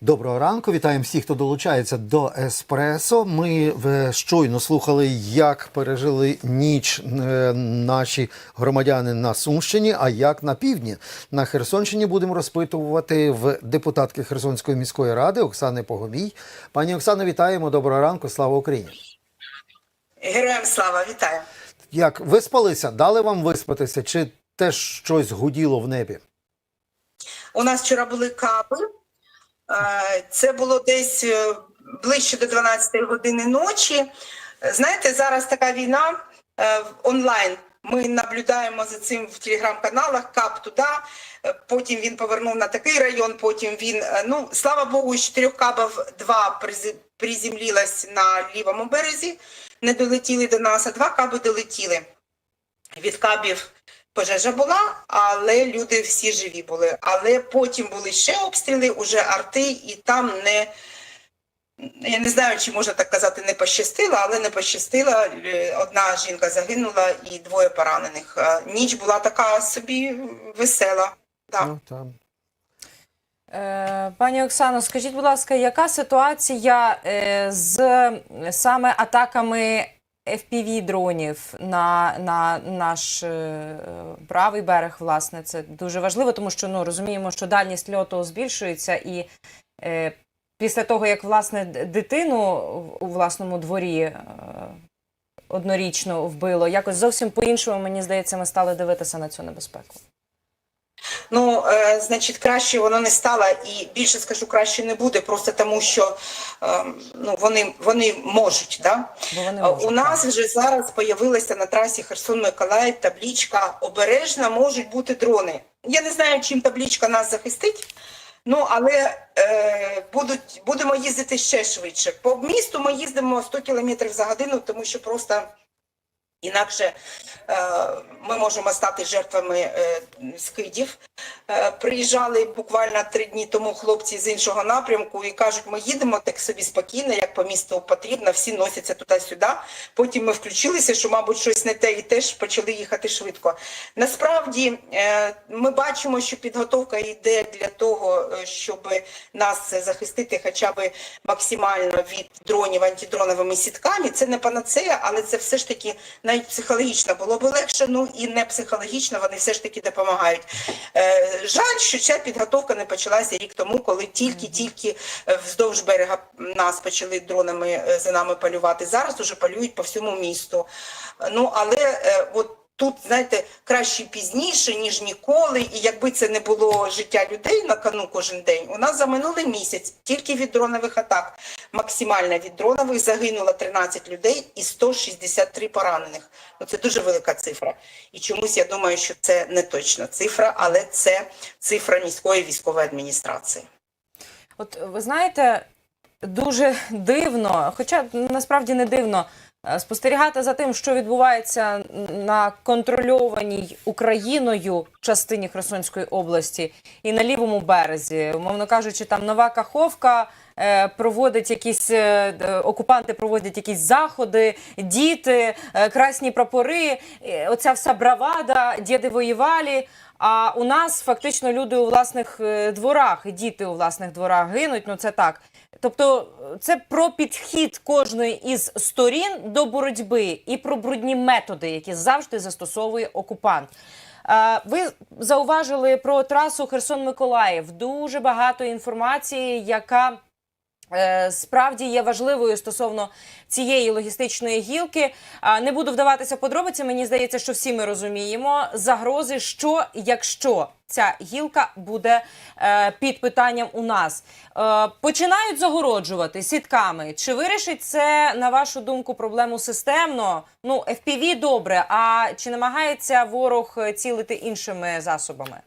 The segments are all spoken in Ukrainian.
Доброго ранку, вітаємо всіх, хто долучається до Еспресо. Ми щойно слухали, як пережили ніч е, наші громадяни на Сумщині, а як на півдні. На Херсонщині будемо розпитувати в депутатки Херсонської міської ради Оксани Погомій. Пані Оксано, вітаємо. Доброго ранку. Слава Україні. Героям слава, вітаю. Як виспалися? Дали вам виспатися? Чи теж щось гуділо в небі? У нас вчора були каби. Е, Це було десь е, ближче до 12 години ночі. Знаєте, зараз така війна е, онлайн. Ми наблюдаємо за цим в телеграм-каналах, кап туди, потім він повернув на такий район, потім він, ну, слава Богу, з чотирьох кабів два приземлилось на лівому березі, не долетіли до нас, а два каби долетіли. Від кабів пожежа була, але люди всі живі були. Але потім були ще обстріли, уже арти, і там не. Я не знаю, чи можна так казати, не пощастило, але не пощастило. Е, Одна жінка загинула і двоє поранених. Е, Ніч була така собі весела. Так. Ну, там. Е, Пані Оксано, скажіть, будь ласка, яка ситуація з саме атаками FPV дронів на, на наш е, правий берег? Власне, це дуже важливо, тому що ну розуміємо, що дальність льоту збільшується, і е, після того, як власне дитину у власному дворі е, однорічно вбило, якось зовсім по-іншому, мені здається, ми стали дивитися на цю небезпеку. Ну, е, значить, краще воно не стало, і більше скажу, краще не буде, просто тому що е, ну, вони, вони можуть. Да? Вони можуть, У нас так. вже зараз з'явилася на трасі Херсон-Миколаїв таблічка «Обережно можуть бути дрони». Я не знаю, чим таблічка нас захистить, ну але е, будуть, будемо їздити ще швидше. По місту ми їздимо 100 км за годину, тому що просто інакше е, ми можемо стати жертвами е, скидів. Е, приїжджали буквально три дні тому хлопці з іншого напрямку і кажуть, ми їдемо так собі спокійно, як по місту потрібно, всі носяться туди-сюди. Потім ми включилися, що, мабуть, щось не те, і теж почали їхати швидко. Насправді е, ми бачимо, що підготовка йде для того, е, щоб нас захистити хоча б максимально від дронів антидроновими сітками. Це не панацея, але це все ж таки навіть психологічно було б легше, ну і не психологічно вони все ж таки допомагають. Жаль, що ця підготовка не почалася рік тому, коли тільки-тільки е, вздовж берега нас почали дронами е, за нами полювати. Зараз уже полюють по всьому місту. Ну але е, от. Тут, знаєте, краще пізніше, ніж ніколи, і якби це не було життя людей на кону кожен день, у нас за минулий місяць тільки від дронових атак, максимально від дронових загинуло 13 людей і 163 поранених. Ну це дуже велика цифра. І чомусь я думаю, що це не точна цифра, але це цифра міської військової адміністрації. От ви знаєте, дуже дивно, хоча насправді не дивно. Е, Спостерігати за тим, що відбувається на контрольованій Україною частині Херсонської області і на лівому березі, умовно кажучи, там нова Каховка е, проводить якісь е, окупанти проводять якісь заходи, діти, красні прапори, оця вся бравада, діди воювали. А у нас фактично люди у власних е, дворах, і діти у власних дворах гинуть. Ну це так. Тобто, е, це про підхід кожної із сторін до боротьби і про брудні методи, які завжди застосовує окупант. Ви зауважили про трасу Херсон-Миколаїв. Дуже багато інформації, яка справді є важливою стосовно цієї логістичної гілки. А, Не буду вдаватися подробиці. Мені здається, що всі ми розуміємо загрози, що якщо ця гілка буде е, під питанням у нас. Е, починають загороджувати сітками. Чи вирішить це, на вашу думку, проблему системно? Ну, FPV добре. А чи намагається ворог е, цілити іншими засобами?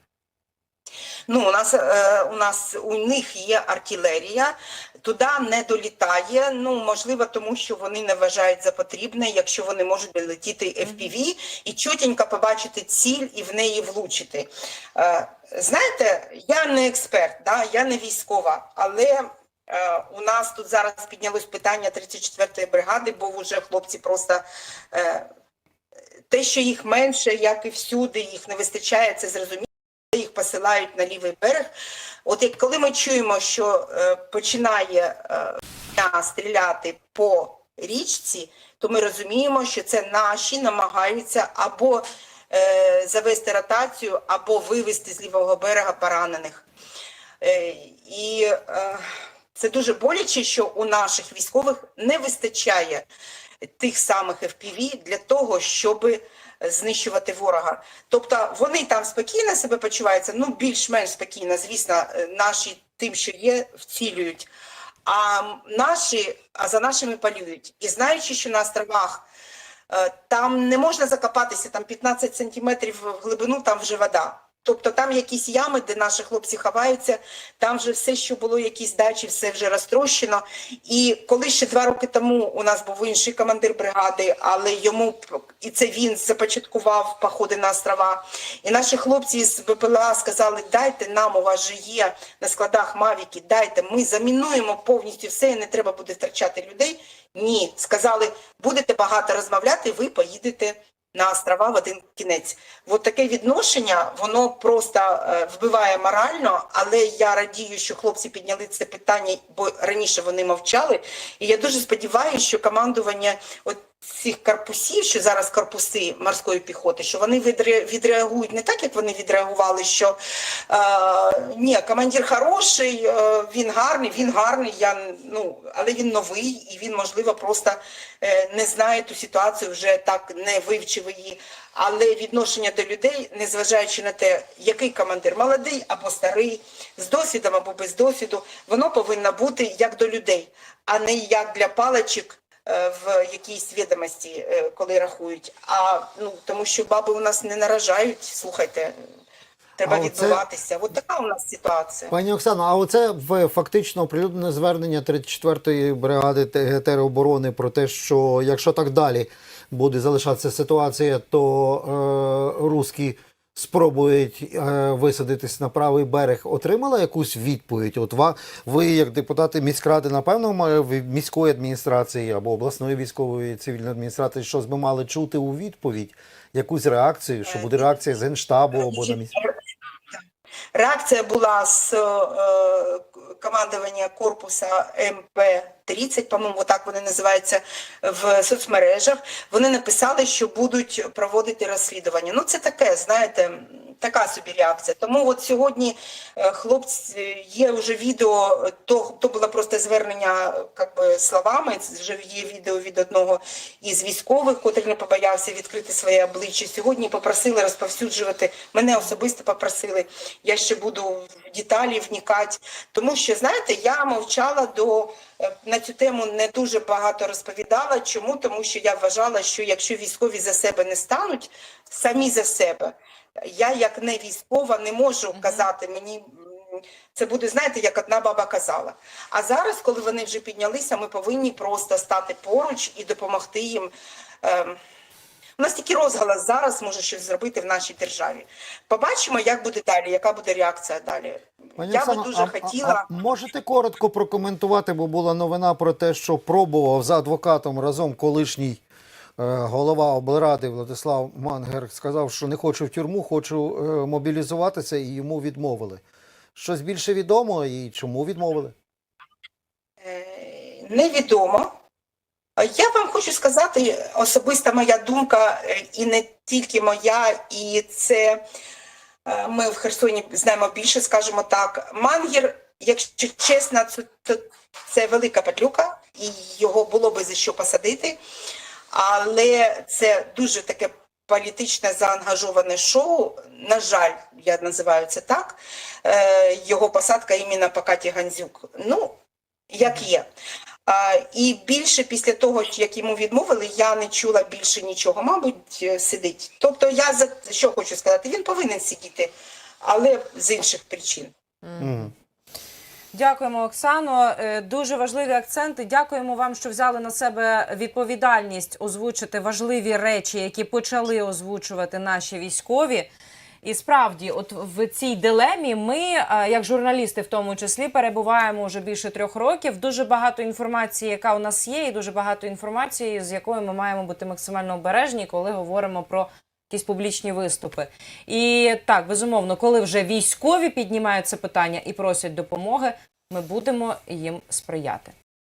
Ну, у нас е, у нас у них є артилерія, туди не долітає. Ну можливо, тому що вони не вважають за потрібне, якщо вони можуть долетіти FPV і чутенько побачити ціль і в неї влучити. Е, знаєте, я не експерт, да, я не військова, але. е, У нас тут зараз піднялось питання 34-ї бригади, бо вже хлопці просто е, те, що їх менше, як і всюди, їх не вистачає, це зрозуміло. Їх посилають на лівий берег. От як коли ми чуємо, що е, починає е, стріляти по річці, то ми розуміємо, що це наші намагаються або е, завести ротацію, або вивести з лівого берега поранених. Е, і е, це дуже боляче, що у наших військових не вистачає тих самих FPV для того, щоб знищувати ворога. Тобто вони там спокійно себе почуваються, ну більш-менш спокійно, звісно, е, наші тим, що є, вцілюють. А наші, а за нашими полюють. І знаючи, що на островах е, там не можна закопатися, там 15 сантиметрів в глибину, там вже вода. Тобто там якісь ями, де наші хлопці ховаються, там вже все, що було, якісь дачі, все вже розтрощено. І коли ще два роки тому у нас був інший командир бригади, але йому і це він започаткував походи на острова. І наші хлопці з БПЛА сказали: дайте нам, у вас же є на складах Мавіки, дайте, ми замінуємо повністю все, і не треба буде втрачати людей. Ні, сказали, будете багато розмовляти, ви поїдете на острова в один кінець. От таке відношення, воно просто е, вбиває морально, але я радію, що хлопці підняли це питання, бо раніше вони мовчали. І я дуже сподіваюся, що командування от цих корпусів, що зараз корпуси морської піхоти, що вони відреагують не так, як вони відреагували, що е, ні, командир хороший, е, він гарний, він гарний, я, ну, але він новий і він, можливо, просто е, не знає ту ситуацію, вже так не вивчив її. Але відношення до людей, незважаючи на те, який командир молодий або старий, з досвідом або без досвіду, воно повинно бути як до людей, а не як для паличок в якійсь відомості, е, коли рахують. А ну тому що баби у нас не наражають, слухайте. Треба А оце- відбуватися. От така у нас ситуація. Пані Оксано, а оце в фактично оприлюднене звернення 34-ї бригади Те- тероборони про те, що якщо так далі буде залишатися ситуація, то е, русські спробують е, висадитись на правий берег. Отримала якусь відповідь? От ви, як депутати міськради, напевно, міської адміністрації або обласної військової цивільної адміністрації, щось би мали чути у відповідь, якусь реакцію, що буде реакція з генштабу або на місці. Реакція була з е, командування корпусу МП-30, по-моєму, так вони називаються в соцмережах. Вони написали, що будуть проводити розслідування. Ну, це таке, знаєте, така собі реакція. Тому от сьогодні е, хлопці є вже відео, то, то було просто звернення как би, словами. Вже є відео від одного із військових, котрий не побоявся відкрити своє обличчя. Сьогодні попросили розповсюджувати. Мене особисто попросили. Я ще буду в деталі вникати. Тому що, знаєте, я мовчала до на цю тему не дуже багато розповідала. Чому? Тому що я вважала, що якщо військові за себе не стануть, самі за себе. Я, як не військова, не можу казати мені. Це буде, знаєте, як одна баба казала. А зараз, коли вони вже піднялися, ми повинні просто стати поруч і допомогти їм. Ем, у нас тільки розголос зараз може щось зробити в нашій державі. Побачимо, як буде далі, яка буде реакція далі. Пані я би дуже а- хотіла. а можете коротко прокоментувати, бо була новина про те, що пробував за адвокатом разом колишній е, голова облради Владислав Мангер сказав, що не хочу в тюрму, хочу е, мобілізуватися, і йому відмовили. Щось більше відомо і чому відмовили? Е, Невідомо. Е, Я вам хочу сказати, особиста моя думка, е, і не тільки моя, і це е, ми в Херсоні знаємо більше, скажімо так. Мангір, якщо чесно, це, це, велика падлюка, і його було би за що посадити. Але це дуже таке політичне заангажоване шоу. На жаль, я називаю це так. Його посадка іменно по Каті Гандзюк. Ну, як є. І більше після того, як йому відмовили, я не чула більше нічого. Мабуть, е, сидить. Тобто, я за що хочу сказати, він повинен сидіти, але з інших причин. Мгм. Дякуємо, Оксано. Е, Дуже важливі акценти. Дякуємо вам, що взяли на себе відповідальність озвучити важливі речі, які почали озвучувати наші військові. І справді, от в цій дилемі ми, е, як журналісти, в тому числі, перебуваємо вже більше трьох років. Дуже багато інформації, яка у нас є, і дуже багато інформації, з якою ми маємо бути максимально обережні, коли говоримо про якісь публічні виступи. І так, безумовно, коли вже військові піднімають це питання і просять допомоги, ми будемо їм сприяти.